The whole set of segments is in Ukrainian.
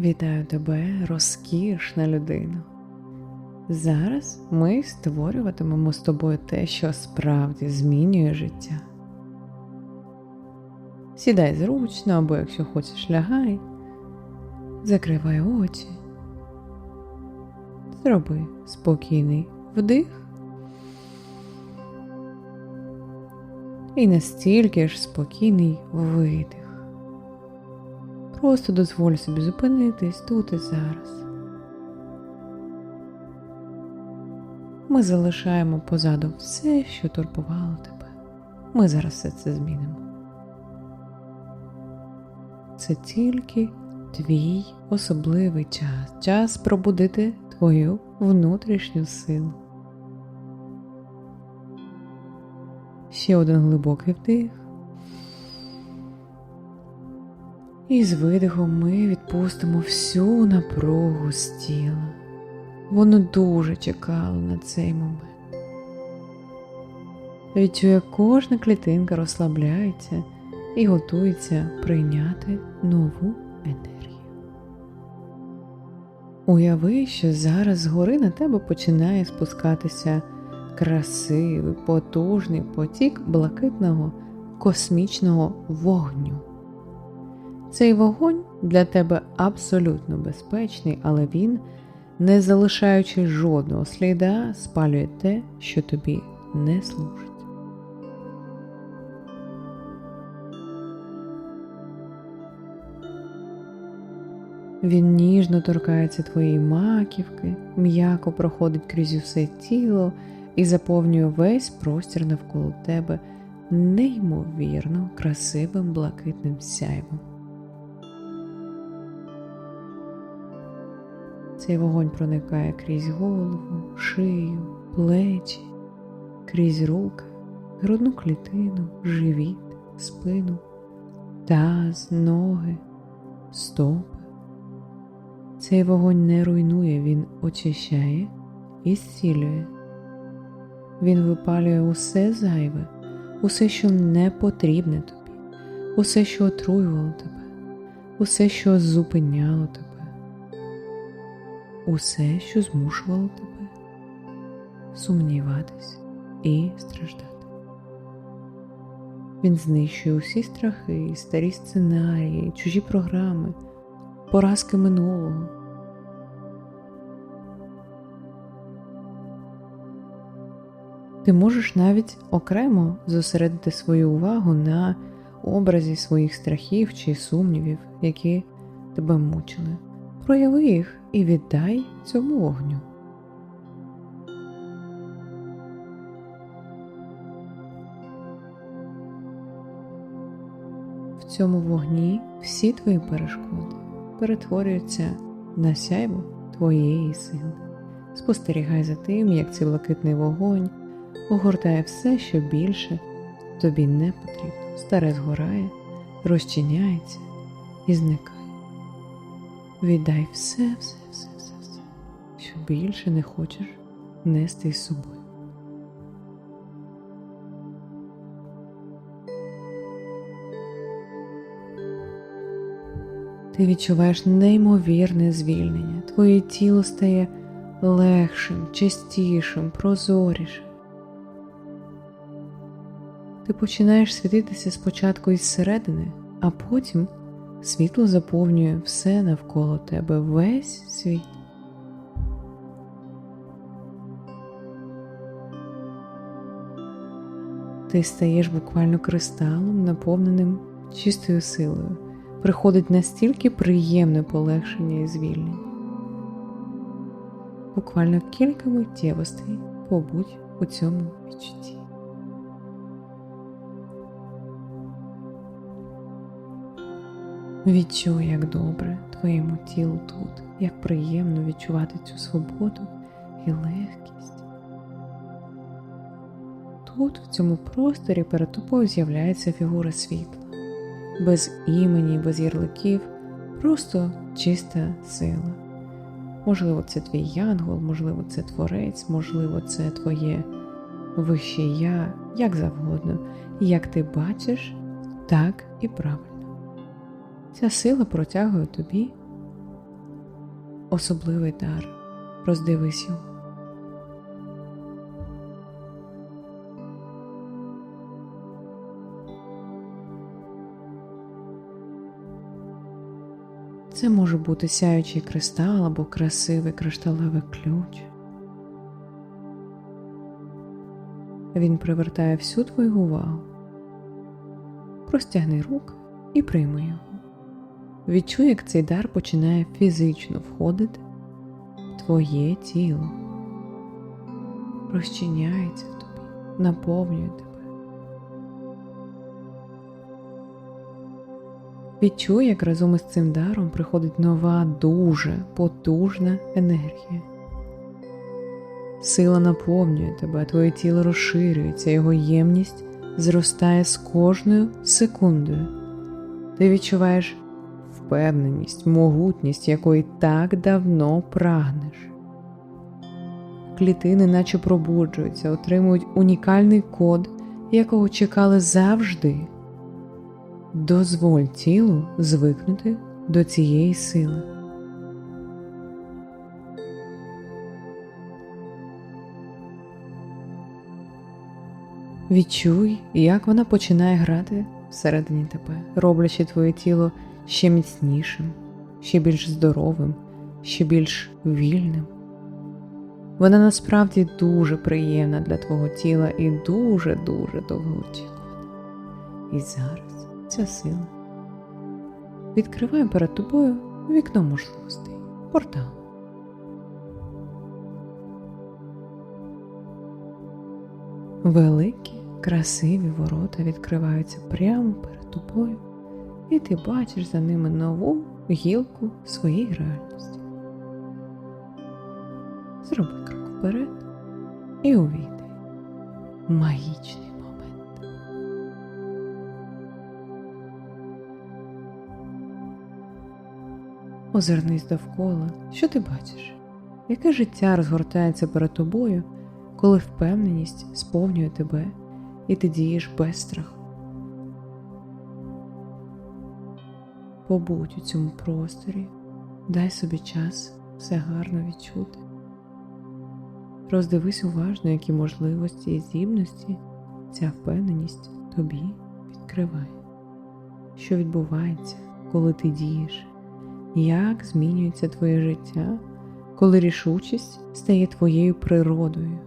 Вітаю тебе, розкішна людина. Зараз ми створюватимемо з тобою те, що справді змінює життя. Сідай зручно, або якщо хочеш лягай, закривай очі, зроби спокійний вдих і настільки ж спокійний видих. Просто дозволь собі зупинитись тут і зараз. Ми залишаємо позаду все, що турбувало тебе. Ми зараз все це змінимо. Це тільки твій особливий час, час пробудити твою внутрішню силу. Ще один глибокий вдих. І з видихом ми відпустимо всю напругу з тіла. Воно дуже чекало на цей момент. Відчує, кожна клітинка розслабляється і готується прийняти нову енергію. Уяви, що зараз згори на тебе починає спускатися красивий, потужний потік блакитного космічного вогню. Цей вогонь для тебе абсолютно безпечний, але він, не залишаючи жодного сліда, спалює те, що тобі не служить. Він ніжно торкається твоєї маківки, м'яко проходить крізь усе тіло і заповнює весь простір навколо тебе неймовірно красивим блакитним сяйвом. Цей вогонь проникає крізь голову, шию, плечі, крізь руки, грудну клітину, живіт, спину, таз, ноги, стопи. Цей вогонь не руйнує, він очищає і зцілює. Він випалює усе зайве, усе, що не потрібне тобі, усе, що отруювало тебе, усе, що зупиняло тебе усе, що змушувало тебе сумніватись і страждати. Він знищує усі страхи, старі сценарії, чужі програми, поразки минулого. Ти можеш навіть окремо зосередити свою увагу на образі своїх страхів чи сумнівів, які тебе мучили. Прояви їх і віддай цьому вогню. В цьому вогні всі твої перешкоди перетворюються на сяйво твоєї сили. Спостерігай за тим, як цей блакитний вогонь огортає все, що більше тобі не потрібно. Старе згорає, розчиняється і зникає. Віддай все, все, все, все, все, що більше не хочеш нести з собою. Ти відчуваєш неймовірне звільнення, твоє тіло стає легшим, чистішим, прозорішим. Ти починаєш світитися спочатку із середини, а потім Світло заповнює все навколо тебе весь світ. Ти стаєш буквально кристалом, наповненим чистою силою. Приходить настільки приємне полегшення і звільнення. Буквально кілька миттєвостей побудь у цьому відчутті. Відчуй, як добре твоєму тілу тут, як приємно відчувати цю свободу і легкість. Тут, в цьому просторі, перед тобою з'являється фігура світла, без імені, без ярликів, просто чиста сила. Можливо, це твій янгол, можливо, це творець, можливо, це твоє вище я, як завгодно, як ти бачиш, так і правильно. Ця сила протягує тобі особливий дар. Роздивись його. Це може бути сяючий кристал або красивий кришталевий ключ. Він привертає всю твою увагу. Простягни руку і прийми його. Відчуй, як цей дар починає фізично входити в твоє тіло, розчиняється тобі, наповнює тебе. Відчуй, як разом із цим даром приходить нова, дуже потужна енергія. Сила наповнює тебе, твоє тіло розширюється, його ємність зростає з кожною секундою. Ти відчуваєш впевненість, могутність, якої так давно прагнеш. Клітини, наче пробуджуються, отримують унікальний код, якого чекали завжди. Дозволь тілу звикнути до цієї сили. Відчуй, як вона починає грати всередині тебе, роблячи твоє тіло ще міцнішим, ще більш здоровим, ще більш вільним. Вона насправді дуже приємна для твого тіла і дуже-дуже довгоочікувана. І зараз ця сила відкриває перед тобою вікно можливостей, портал. Великі, красиві ворота відкриваються прямо перед тобою, і ти бачиш за ними нову гілку своєї реальності. Зроби крок вперед і увійди. Магічний момент. Озирнись довкола, що ти бачиш? Яке життя розгортається перед тобою, коли впевненість сповнює тебе і ти дієш без страху? Побудь у цьому просторі, дай собі час все гарно відчути. Роздивись уважно, які можливості і здібності ця впевненість тобі відкриває, що відбувається, коли ти дієш, як змінюється твоє життя, коли рішучість стає твоєю природою.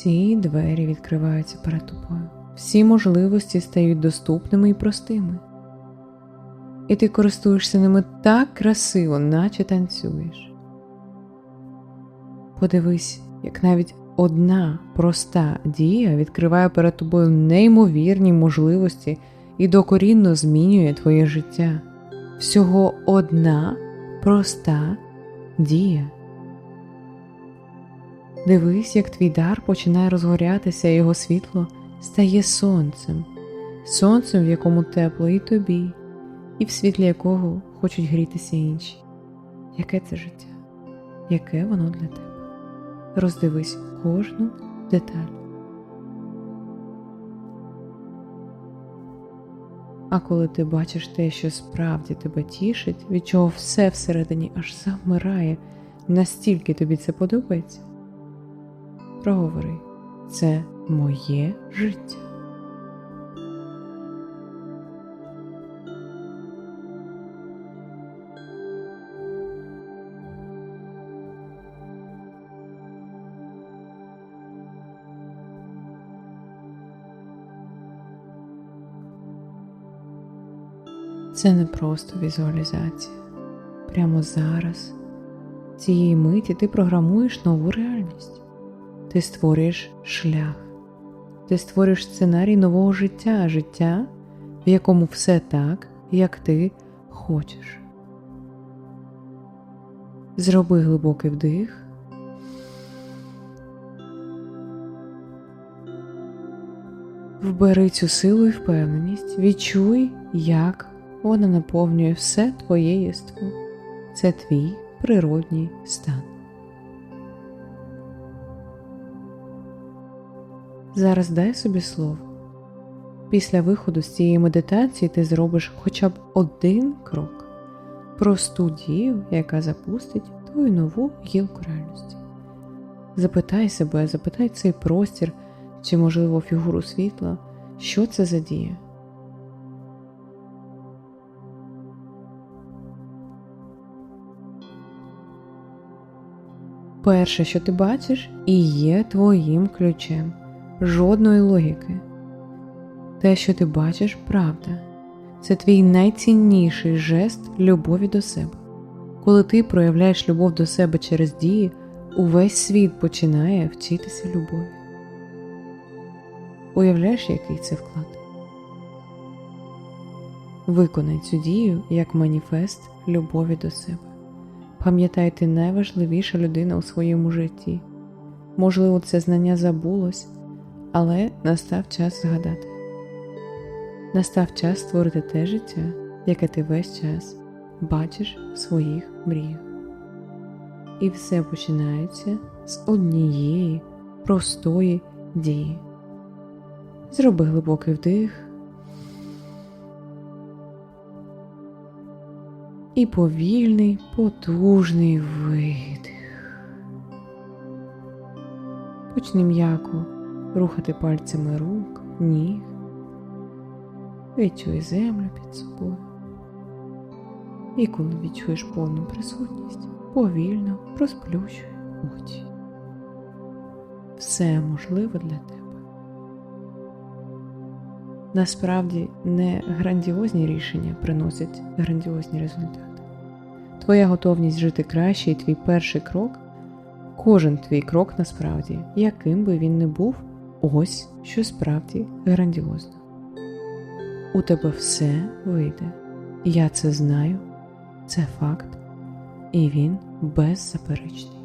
Всі двері відкриваються перед тобою, всі можливості стають доступними і простими. І ти користуєшся ними так красиво, наче танцюєш. Подивись, як навіть одна проста дія відкриває перед тобою неймовірні можливості і докорінно змінює твоє життя. Всього одна проста дія. Дивись, як твій дар починає розгорятися, і його світло стає сонцем, сонцем, в якому тепло і тобі, і в світлі якого хочуть грітися інші. Яке це життя? Яке воно для тебе? Роздивись кожну деталь. А коли ти бачиш те, що справді тебе тішить, від чого все всередині аж завмирає, настільки тобі це подобається, проговори це моє життя. Це не просто візуалізація. Прямо зараз, цієї миті, ти програмуєш нову реальність, ти створюєш шлях, ти створюєш сценарій нового життя, життя, в якому все так, як ти хочеш. Зроби глибокий вдих. Вбери цю силу і впевненість, відчуй, як вона наповнює все твоє єство. Це твій природній стан. Зараз дай собі слово. Після виходу з цієї медитації ти зробиш хоча б один крок, просту дію, яка запустить твою нову гілку реальності. Запитай себе, запитай цей простір чи, можливо, фігуру світла, що це за дія. Перше, що ти бачиш, і є твоїм ключем, жодної логіки. Те, що ти бачиш, правда, це твій найцінніший жест любові до себе. Коли ти проявляєш любов до себе через дії, увесь світ починає вчитися любові. Уявляєш, який це вклад? Виконай цю дію як маніфест любові до себе. Пам'ятай, ти найважливіша людина у своєму житті. Можливо, це знання забулось, але настав час згадати. Настав час створити те життя, яке ти весь час бачиш в своїх мріях. І все починається з однієї простої дії. Зроби глибокий вдих і повільний, потужний видих. Почни м'яко рухати пальцями рук, ніг. Відчуй землю під собою. І коли відчуєш повну присутність, повільно розплющуй очі. Все можливо для тебе. Насправді не грандіозні рішення приносять грандіозні результати. Твоя готовність жити краще і твій перший крок, кожен твій крок насправді, яким би він не був, ось що справді грандіозно. У тебе все вийде. Я це знаю, це факт, і він беззаперечний.